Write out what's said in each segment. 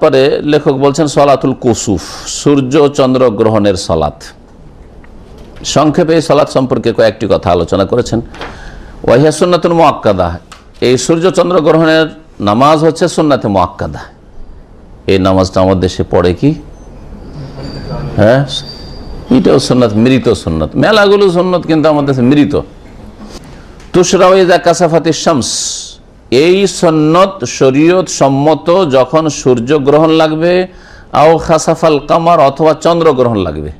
পরে লেখক বলছেন সলাতুল কুসুফ, সূর্য চন্দ্র গ্রহণের সলাত সংক্ষেপে এই সলাৎ সম্পর্কে কয়েকটি কথা আলোচনা করেছেন। ওয়াহিয়া সুন্নাতুল মোয়াক্কাদা এই সূর্য চন্দ্র গ্রহণের নামাজ হচ্ছে সুন্নাতে মোয়াক্কাদা এই নামাজটা আমার দেশে পড়ে কি? হ্যাঁ? এটাও সুন্নাত, মৃত সুন্নত। মেলাগুলো সুন্নত কিন্তু আমাদের দেশে মৃত। তুসরাওয়াইজা কাসাফাতি শামস এই সন্নত শরীয়ত সম্মত যখন সূর্য গ্রহণ লাগবে, আও খাসাফাল কামার অথবা চন্দ্র গ্রহণ লাগবে।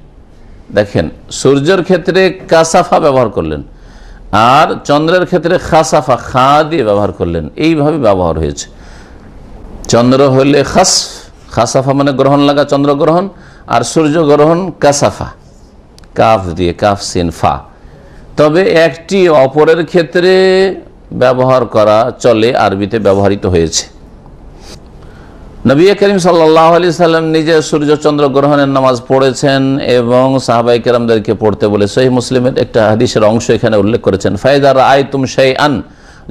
দেখেন, সূর্যের ক্ষেত্রে কাসাফা ব্যবহার করলেন, আর চন্দ্রের ক্ষেত্রে খাসাফা খা দিয়ে ব্যবহার করলেন। এইভাবে ব্যবহার হয়েছে। চন্দ্র হলে খাস, খাসাফা মানে গ্রহণ লাগা চন্দ্র গ্রহণ আর সূর্য গ্রহণ কাসাফা। কাফ দিয়ে, কাফ, সিন, ফা। তবে একটি অপরের ক্ষেত্রে ব্যবহার করা চলে আরবিতে ব্যবহৃত হয়েছে। নবী করিম সাল্লাহ আলি সাল্লাম নিজে সূর্য চন্দ্র গ্রহণের নামাজ পড়েছেন এবং সাহাবাই কেরামদেরকে পড়তে বলে সহি মুসলিমের একটা হাদিসের অংশ এখানে উল্লেখ করেছেন ফায়দার আয় তুম সেই আন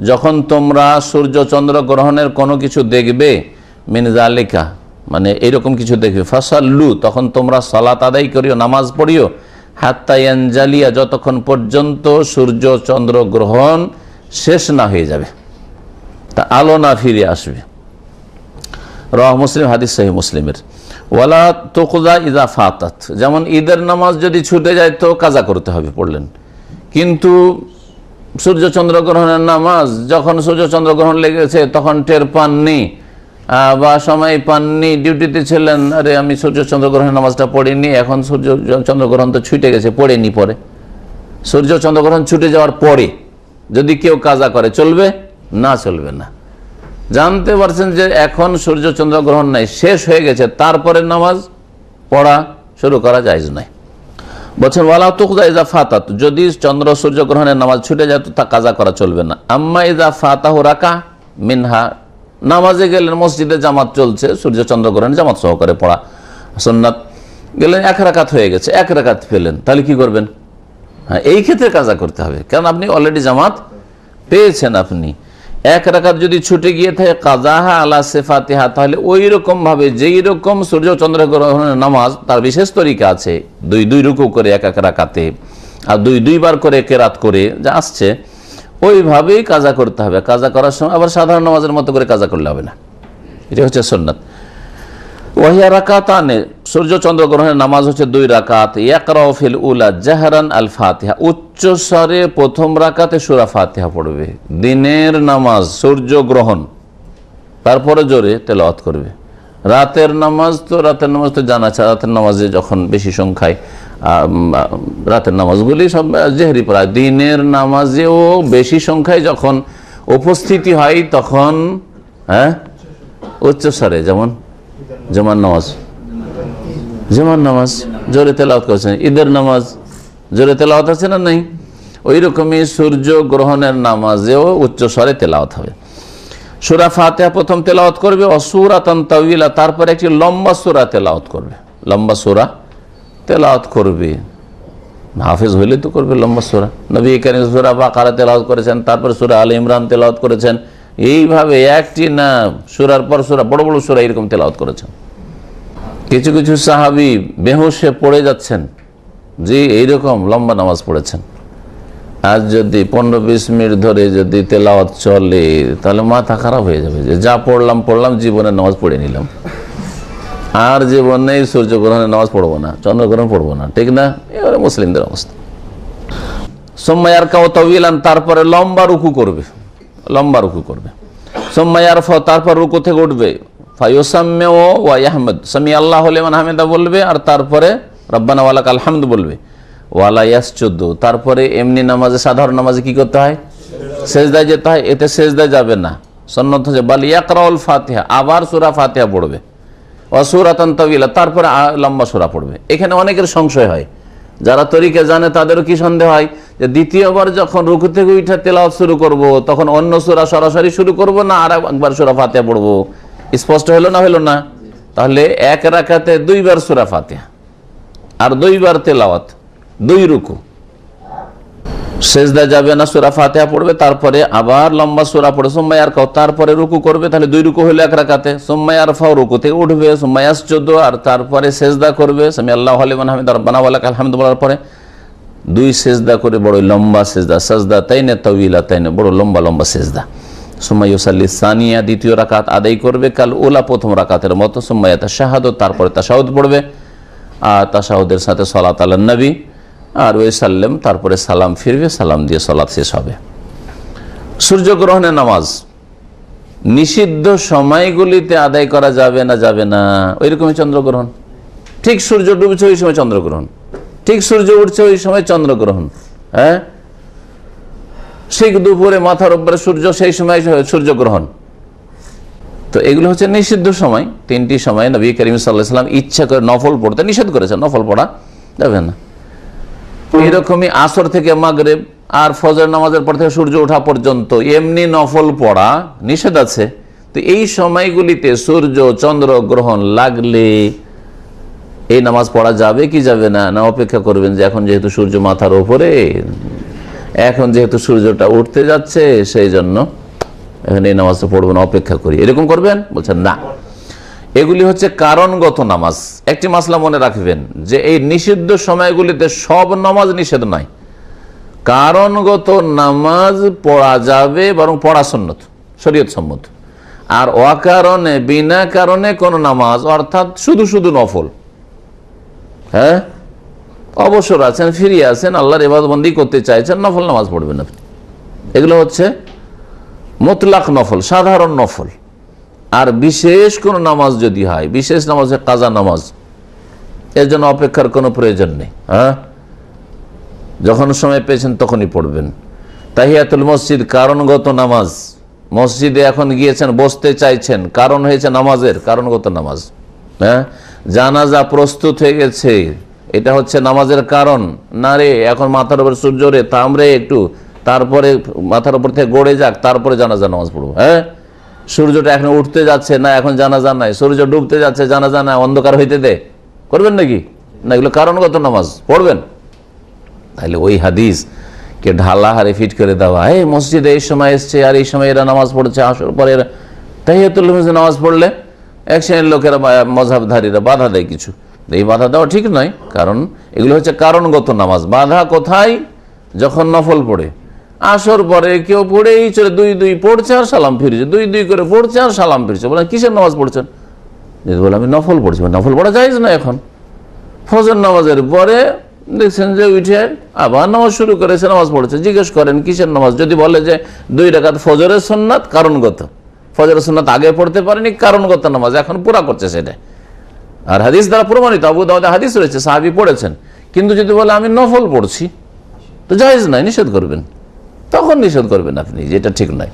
যখন তোমরা সূর্য চন্দ্র গ্রহণের কোনো কিছু দেখবে, মিন জালিকা মানে এইরকম কিছু দেখবে, ফাসাল্লু, তখন তোমরা সালাত আদায় করিও, নামাজ পড়িও হাত্তায়ানজালিয়া যতক্ষণ পর্যন্ত সূর্য চন্দ্র গ্রহণ শেষ না হয়ে যাবে। তা আলো না ফিরে আসবে। রহ মুসলিম, হাদিস সাহি মুসলিমের। ওয়ালা তোকদা ইদা ফাতাত। যেমন ঈদের নামাজ যদি ছুটে যায় তো কাজা করতে হবে, পড়লেন। কিন্তু সূর্য চন্দ্রগ্রহণের নামাজ, যখন সূর্য চন্দ্রগ্রহণ লেগেছে, তখন টের পাননি বা সময় পাননি, ডিউটিতে ছিলেন, আরে আমি সূর্য চন্দ্রগ্রহণের নামাজটা পড়িনি, এখন সূর্য চন্দ্রগ্রহণ তো ছুটে গেছে, পড়েনি পরে। সূর্য চন্দ্রগ্রহণ ছুটে যাওয়ার পরে যদি কেউ কাজা করে, চলবে? না চলবে না। জানতে পারছেন যে এখন সূর্য চন্দ্র গ্রহণ নাই, শেষ হয়ে গেছে তারপরে নামাজ পড়া শুরু করা যায় নাই বলছেন, ওয়ালা তুকদা ইজা ফাতাত যদি চন্দ্র সূর্য গ্রহণের নামাজ ছুটে যায়, তো তা কাজা করা চলবে না। আম্মা ইজা ফাতাহ রাকা মিনহা, নামাজে গেলেন, মসজিদে জামাত চলছে, সূর্য চন্দ্র গ্রহণ জামাত সহকারে পড়া। সন্ন্যাত গেলেন, এক রাকাত হয়ে গেছে, এক রাকাত ফেলেন, তাহলে কি করবেন? হ্যাঁ এই ক্ষেত্রে কাজা করতে হবে। কারণ আপনি অলরেডি জামাত পেয়েছেন আপনি। এক রাকাত যদি ছুটে গিয়ে থাকে কাজাহা আলা সেফাতিহা, তাহলে ওই রকম ভাবে যেই রকম সূর্য চন্দ্র গ্রহণের নামাজ, তার বিশেষ তরিকা আছে। দুই দুই রুকু করে এক এক রাকাতে, আর দুই, দুইবার করে কেরাত করে যা আসছে, ওইভাবেই কাজা করতে হবে। কাজা করার সময় আবার সাধারণ নামাজের মতো করে কাজা করলে হবে না। এটা হচ্ছে সন্ন্যত ওয়াহিয়া রাকাতানে সূর্য চন্দ্র গ্রহণের নামাজ হচ্ছে দুই রাকাত। ইয়াকরাফিল উলা জাহরান আল ফাতিহা। উচ্চ স্বরে প্রথম রাকাতে সুরা ফাতিহা পড়বে। দিনের নামাজ, সূর্য গ্রহণ, তারপরে জোরে তেলাওয়াত করবে। রাতের নামাজ তো, রাতের নামাজ তো জানা আছে। রাতের নামাজে যখন বেশি সংখ্যায় রাতের নামাজগুলি সব জেহরি পড়া দিনের নামাজেও বেশি সংখ্যায় যখন উপস্থিতি হয় তখন হ্যাঁ? উচ্চস্বরে যেমন জমান নামাজ। জমান নামাজ জোরে তেলাওয়াত করছেন। ঈদের নামাজ জোরে তেলাওয়াত আছে না নেই? ওই রকমই সূর্য গ্রহণের নামাজেও উচ্চ স্বরে তেলাওয়াত হবে। সুরা ফাতেহা প্রথম তেলাওয়াত করবে, অসুরাতন তাউইলা তারপরে একটি লম্বা সুরা তেলাওয়াত করবে। লম্বা সুরা তেলাওয়াত করবে। হাফেজ হইলে তো করবে লম্বা সুরা। নবী কারিম সুরা বাকারা তেলাওয়াত করেছেন, তারপর সুরা আল ইমরান তেলাওয়াত করেছেন। এইভাবে একটি না সুরার পর সুরা, বড় বড় সুরা এরকম তেলাওয়াত করেছেন। কিছু কিছু সাহাবি বেহুশে পড়ে যাচ্ছেন, যে এইরকম লম্বা নামাজ পড়েছেন। আজ যদি পনেরো বিশ মিনিট ধরে যদি তেলাওয়াত চলে, তাহলে মাথা খারাপ হয়ে যাবে যে যা পড়লাম পড়লাম, জীবনের নামাজ পড়ে নিলাম। আর জীবনে সূর্যগ্রহণের নামাজ পড়ব না, চন্দ্রগ্রহণ পড়ব না, ঠিক না? এবারে মুসলিমদের অবস্থা। সোম্মায়ার কাও তবিলান তারপরে লম্বা রুকু করবে। লম্বা রুকু করবে। সোম্মায়ার ফ তারপর রুকু থেকে উঠবে। ফাইসাম্য ওয়া আহমদ সামি আল্লাহ লেমান হামেদা বলবে, আর তারপরে রব্বানা ওয়ালাক আলহামদ বলবে। ওয়ালা ইয়াস চোদ্দ তারপরে এমনি নামাজে, সাধারণ নামাজে কি করতে হয়? সেজদায় যেতে হয়। এতে সেজদায় যাবে না। সন্ন্যত হচ্ছে, বাল ইয়াকরাউল ফাতিহা। আবার সুরা ফাতিহা পড়বে। অসুরাতন তবিলা তারপরে লম্বা সুরা পড়বে। এখানে অনেকের সংশয় হয়। যারা তরিকে জানে তাদেরও কি সন্দেহ হয়? যে দ্বিতীয়বার যখন রুকু থেকে উঠা তেলাওয়াত শুরু করব, তখন অন্য সুরা সরাসরি শুরু করব না আর একবার সুরা ফাতে পড়ব? স্পষ্ট হলো না হলো না? তাহলে এক রাখাতে দুইবার সুরা ফাতে আর দুইবার তেলাওয়াত, দুই রুকু। সেজদা যাবে না, সুরা ফাতেহা পড়বে, তারপরে আবার লম্বা সুরা পড়ে সোম্মাই আর কাও তারপরে রুকু করবে, তাহলে দুই রুকু হইল এক রাকাতে। সোম্মাই আর ফাও রুকু থেকে উঠবে সোম্মাই আস আর তারপরে সেজদা করবে, সামি আল্লাহ আলিমান হামিদ রব্বানা ওয়ালাক আলহামদ বলার পরে দুই সেজদা করে বড় লম্বা সেজদা সাজদা তাই না তাইনে তাইলা তাইনে বড় লম্বা লম্বা সেজদা। সুমাইসাল্লি সানিয়া, দ্বিতীয় রাকাত আদায় করবে, কাল ওলা প্রথম রাকাতের মতো সুমাইয়া শাহাদ তারপরে তাশাহুদ পড়বে, আর তাশাহুদের সাথে সলাত আল্লাহ নবী। আর ওই সাল্লেম তারপরে সালাম ফিরবে, সালাম দিয়ে সলাৎ শেষ হবে। সূর্যগ্রহণের নামাজ, নিষিদ্ধ সময়গুলিতে আদায় করা যাবে না যাবে না। ওই রকমই চন্দ্রগ্রহণ। ঠিক সূর্য ডুবছে, ওই সময় চন্দ্রগ্রহণ। ঠিক সূর্য উঠছে, ওই সময় চন্দ্রগ্রহণ। হ্যাঁ? ঠিক দুপুরে মাথার উপরে সূর্য, সেই সময় সূর্যগ্রহণ। তো এগুলো হচ্ছে নিষিদ্ধ সময়। তিনটি সময় নবী করিম সাল্লাহ সাল্লাম ইচ্ছা করে নফল পড়তে নিষেধ করেছেন। নফল পড়া যাবে না। এরকমই আসর থেকে মাগরেব আর ফজর নামাজের পর থেকে সূর্য ওঠা পর্যন্ত এমনি নফল পড়া নিষেধ আছে। তো এই সময়গুলিতে সূর্য, চন্দ্র গ্রহণ লাগলে এই নামাজ পড়া যাবে কি যাবে না? না, অপেক্ষা করবেন যে এখন যেহেতু সূর্য মাথার ওপরে, এখন যেহেতু সূর্যটা উঠতে যাচ্ছে, সেই জন্য এখন এই নামাজটা পড়বেন অপেক্ষা করি। এরকম করবেন? বলছেন না। এগুলি হচ্ছে কারণগত নামাজ। একটি মাসলা মনে রাখবেন যে এই নিষিদ্ধ সময়গুলিতে সব নামাজ নিষেধ নয়। কারণগত নামাজ পড়া যাবে বরং পড়া সন্ন্যত শরীয়ত সম্মত। আর অকারণে, বিনা কারণে কোন নামাজ, অর্থাৎ শুধু শুধু নফল। হ্যাঁ? অবসর আছেন ফিরিয়ে আছেন, আল্লাহর এবাদবন্দি করতে চাইছেন, নফল নামাজ পড়বেন আপনি। এগুলো হচ্ছে মোতলাক নফল, সাধারণ নফল। আর বিশেষ কোন নামাজ যদি হয়, বিশেষ নামাজ কাজা নামাজ, এর জন্য অপেক্ষার কোনো প্রয়োজন নেই হ্যাঁ? যখন সময় পেয়েছেন তখনই পড়বেন। তাহিয়াতুল মসজিদ কারণগত নামাজ, মসজিদে এখন গিয়েছেন, বসতে চাইছেন, কারণ হয়েছে নামাজের, কারণগত নামাজ হ্যাঁ? জানাজা প্রস্তুত হয়ে গেছে, এটা হচ্ছে নামাজের কারণ, না রে, এখন মাথার উপর সূর্য রে থামরে একটু, তারপরে মাথার উপর থেকে গড়ে যাক, তারপরে জানাজা নামাজ পড়ব হ্যাঁ? সূর্যটা এখন উঠতে যাচ্ছে না, এখন জানাজা নাই। সূর্য ডুবতে যাচ্ছে, জানাজা নাই, অন্ধকার হইতে দে। করবেন নাকি? না, এগুলো কারণগত নামাজ, পড়বেন। তাহলে ওই হাদিস কে ঢালা হারে ফিট করে দেওয়া। এই মসজিদে এই সময় এসছে, আর এই সময় এরা নামাজ পড়ছে, আসর পরে এরা তাহিয়াতুল মসজিদে নামাজ পড়লে এক শ্রেণির লোকেরা মজাবধারীরা বাধা দেয় কিছু। এই বাধা দেওয়া ঠিক নয়, কারণ এগুলো হচ্ছে কারণগত নামাজ। বাধা কোথায়? যখন নফল পড়ে। আসর পরে কেউ পড়েই চলে, দুই দুই পড়ছে আর সালাম ফিরছে। দুই দুই করে পড়ছে আর সালাম ফিরছে। বলে, কিসের নামাজ পড়ছেন? যদি বলে, আমি নফল পড়ছি। নফল পড়া যায় না এখন। ফজর নামাজের পরে দেখছেন যে উঠে আবার নামাজ শুরু করেছে, নামাজ পড়েছে। জিজ্ঞেস করেন, কিসের নামাজ? যদি বলে যে দুই রাকাত ফজরের সন্ন্যাত কারণগত। ফজরের সন্ন্যাত আগে পড়তে পারেনি, কারণগত নামাজ। এখন পুরা করছে সেটা। আর হাদিস দ্বারা প্রমাণিত, আবু দাউদে হাদিস রয়েছে, সাহাবি পড়েছেন। কিন্তু যদি বলে, আমি নফল পড়ছি, তো জাহেজ নাই, নিষেধ করবেন। তখন নিষেধ করবেন আপনি যেটা ঠিক নয়।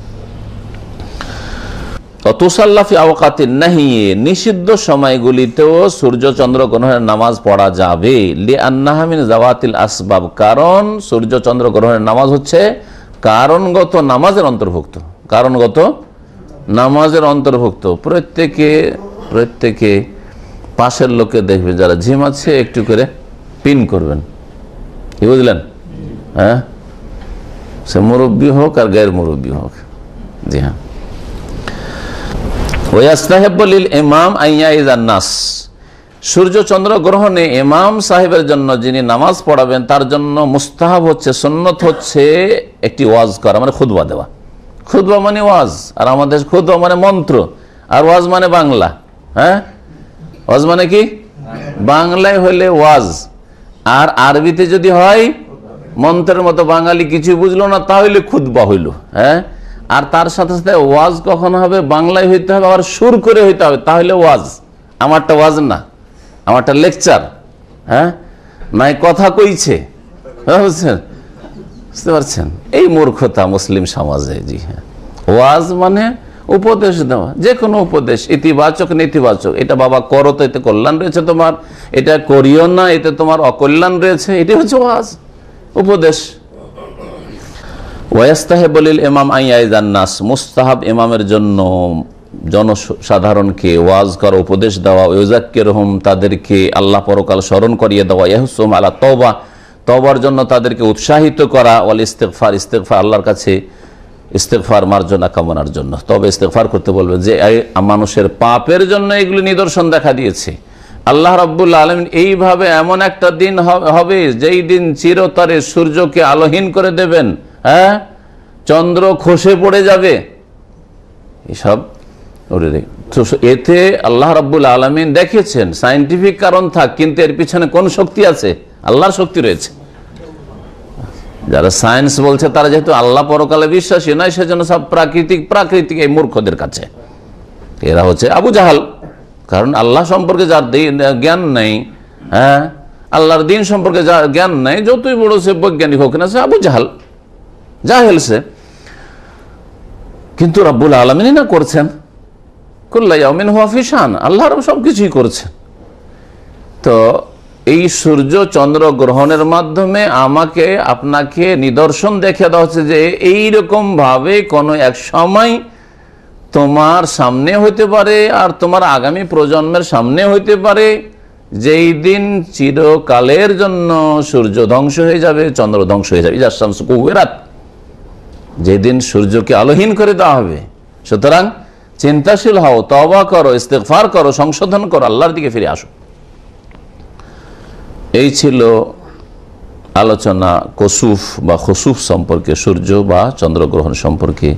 তুসাল্লাফি আওকাতিন নাহিয়ে নিষিদ্ধ সময়গুলিতেও সূর্য চন্দ্র গ্রহণের নামাজ পড়া যাবে। লি আন্নাহামিন জাওয়াতিল আসবাব, কারণ সূর্য চন্দ্র গ্রহণের নামাজ হচ্ছে কারণগত নামাজের অন্তর্ভুক্ত। কারণগত নামাজের অন্তর্ভুক্ত। প্রত্যেকে প্রত্যেকে পাশের লোকে দেখবে যারা ঝিম আছে একটু করে পিন করবেন। কি বুঝলেন? হ্যাঁ? সে মুরব্বী হোক আর গ্যার মুরব্বী হোক। জি হ্যাঁ। ওয়াস্তাহেবলিল ইমাম আইয়াইজান্নাস সূর্য চন্দ্র গ্রহণে ইমাম সাহেবের জন্য যিনি নামাজ পড়াবেন, তার জন্য মুস্তাহাব হচ্ছে, সুন্নত হচ্ছে একটি ওয়াজ করা মানে খুদবা দেওয়া। খুদবা মানে ওয়াজ, আর আমাদের খুদবা মানে মন্ত্র, আর ওয়াজ মানে বাংলা হ্যাঁ? ওয়াজ মানে কি? বাংলায় হইলে ওয়াজ, আর আরবিতে যদি হয় মন্ত্রের মতো বাঙালি কিছু বুঝলো না তাহলে খুদবা হইল হ্যাঁ? আর তার সাথে সাথে ওয়াজ কখন হবে? বাংলায় হইতে হবে আবার সুর করে হইতে হবে তাহলে ওয়াজ। আমারটা ওয়াজ না আমারটা লেকচার হ্যাঁ? নাই কথা কইছে হ্যাঁ, বুঝছেন? বুঝতে পারছেন? এই মূর্খতা মুসলিম সমাজে জি হ্যাঁ। ওয়াজ মানে উপদেশ দেওয়া যে কোনো উপদেশ ইতিবাচক নেতিবাচক। এটা বাবা করো তো এতে কল্যাণ রয়েছে তোমার এটা করিও না এতে তোমার অকল্যাণ রয়েছে এটি হচ্ছে ওয়াজ। উপদেশ। ওয়াস্তাহে ওয়াস্তাহেবলিল ইমাম আইয়াইজান্নাস মুস্তাহাব ইমামের জন্য জনসাধারণকে ওয়াজ করা, উপদেশ দেওয়া ওয়াজাক্কের রহম তাদেরকে আল্লাহ পরকাল স্মরণ করিয়ে দেওয়া ইয়াহুসুম আলা তওবা তবার জন্য তাদেরকে উৎসাহিত করা, ওয়াল ইস্তেকফার ইস্তেকফার আল্লাহর কাছে ইস্তেকফার মার্জনা কামনার জন্য। তবে ইস্তেকফার করতে বলবে যে মানুষের পাপের জন্য এগুলি নিদর্শন দেখা দিয়েছে। আল্লাহ রাব্বুল আলম এইভাবে এমন একটা দিন হবে যেই দিন চিরতরে সূর্যকে আলোহীন করে দেবেন হ্যাঁ? চন্দ্র খসে পড়ে যাবে। এসব এতে আল্লাহ রাব্বুল আলমিন দেখেছেন, সাইন্টিফিক কারণ থাক, কিন্তু এর পিছনে কোন শক্তি আছে? আল্লাহর শক্তি রয়েছে। যারা সায়েন্স বলছে, তারা যেহেতু আল্লাহ পরকালে বিশ্বাসী নয়, সেজন্য সব প্রাকৃতিক প্রাকৃতিক এই মূর্খদের কাছে। এরা হচ্ছে আবু জাহাল। কারণ আল্লাহ সম্পর্কে যার জ্ঞান নেই হ্যাঁ? আল্লাহর দিন সম্পর্কে যার জ্ঞান নেই, যতই বড় সে বৈজ্ঞানিক হোক না সে আবু জাহাল। জাহেল সে। কিন্তু রব্বুল আলমিনই না করছেন। কুল্লাইমিন হুয়াফিসান আল্লাহ রব সব কিছুই করছেন। তো এই সূর্য চন্দ্র গ্রহণের মাধ্যমে আমাকে, আপনাকে নিদর্শন দেখে দেওয়া হচ্ছে যে এইরকম ভাবে কোনো এক সময় তোমার সামনে হইতে পারে আর তোমার আগামী প্রজন্মের সামনে হইতে পারে। যেই দিন চিরকালের জন্য সূর্য ধ্বংস হয়ে যাবে, চন্দ্র ধ্বংস হয়ে যাবে। কুবেরাত। যেদিন সূর্যকে আলোহীন করে দেওয়া হবে, সুতরাং চিন্তাশীল হও তবা করো ইস্তেকফার করো, সংশোধন করো, আল্লাহর দিকে ফিরে আসো। এই ছিল আলোচনা কসুফ বা খসুফ সম্পর্কে, সূর্য বা চন্দ্রগ্রহণ সম্পর্কে।